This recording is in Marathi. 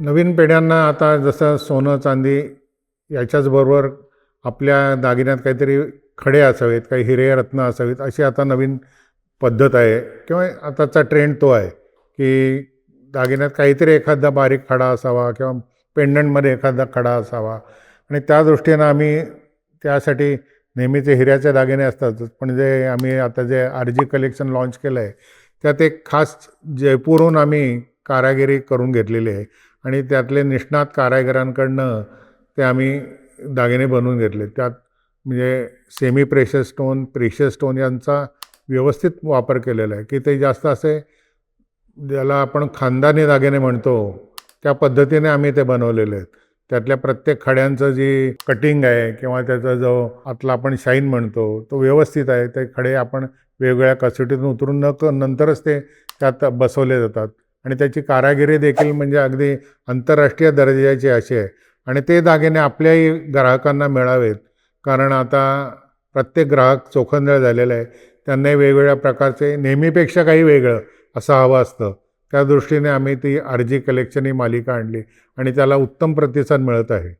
नवीन पिढ्यांना आता जसं सोनं चांदी याच्याच बरोबर आपल्या दागिन्यात काहीतरी खडे असावेत काही हिरे रत्न असावेत अशी आता नवीन पद्धत आहे. किंवा आताचा ट्रेंड तो आहे की दागिन्यात काहीतरी एखादा बारीक खडा असावा किंवा पेंडंटमध्ये एखादा खडा असावा. आणि त्या दृष्टीनं आम्ही त्यासाठी नेहमीचे हिऱ्याचे दागिने असतातच पण जे आम्ही आता जे आर जी कलेक्शन लॉन्च केलं आहे त्यात एक खास जयपूरहून आम्ही कारागिरी करून घेतलेली आहे. आणि त्यातले निष्णात कारागिरांकडनं ते आम्ही दागिने बनवून घेतले. त्यात म्हणजे semi pressure stone pressure stone यांचा व्यवस्थित वापर केलेला आहे. की ते जास्त असे ज्याला आपण खानदानी दागिने म्हणतो त्या पद्धतीने आम्ही ते बनवलेले आहेत. त्यातल्या प्रत्येक खड्यांचं जी कटिंग आहे किंवा त्याचा जो आतला आपण शाईन म्हणतो तो व्यवस्थित आहे. ते खडे आपण वेगवेगळ्या कसोटीतून उतरून न क नंतरच ते त्यात बसवले जातात. आणि त्याची कारागिरी देखील म्हणजे अगदी आंतरराष्ट्रीय दर्जाची अशी आहे. आणि ते दागिने आपल्याही ग्राहकांना मिळावेत. कारण आता प्रत्येक ग्राहक चोखंदळ झालेला आहे. त्यांनाही वेगवेगळ्या प्रकारचे नेहमीपेक्षा काही वेगळं असं हवं असतं. त्या दृष्टीने आम्ही ती आरजी कलेक्शन ही मालिका आणली आणि त्याला उत्तम प्रतिसाद मिळत आहे.